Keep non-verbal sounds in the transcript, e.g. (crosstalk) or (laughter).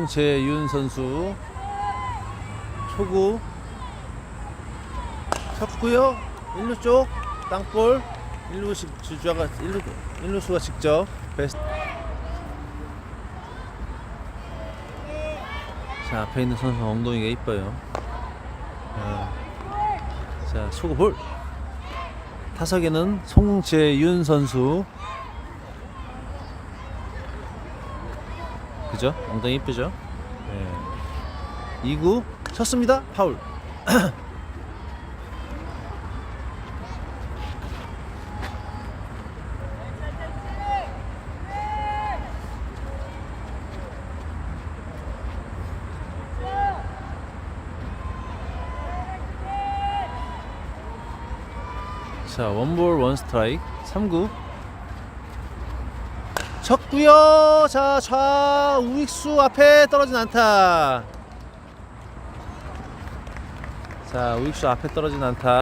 송재윤 선수 초구 쳤고요. 1루 쪽 땅볼 1루식 주자가 1루, 1루수가 직접 베스트 자 앞에 있는 선수 엉덩이가 이뻐요. 아, 자 초구 볼. 타석에는 송재윤 선수 그죠? 엉덩이 이쁘죠? 네. 2구 쳤습니다. 파울. (clears throat) 자, 원볼 원 스트라이크 3구 쳤고요. 자, 좌 우익수 앞에 떨어진 안타. 자, 우익수 앞에 떨어진 안타.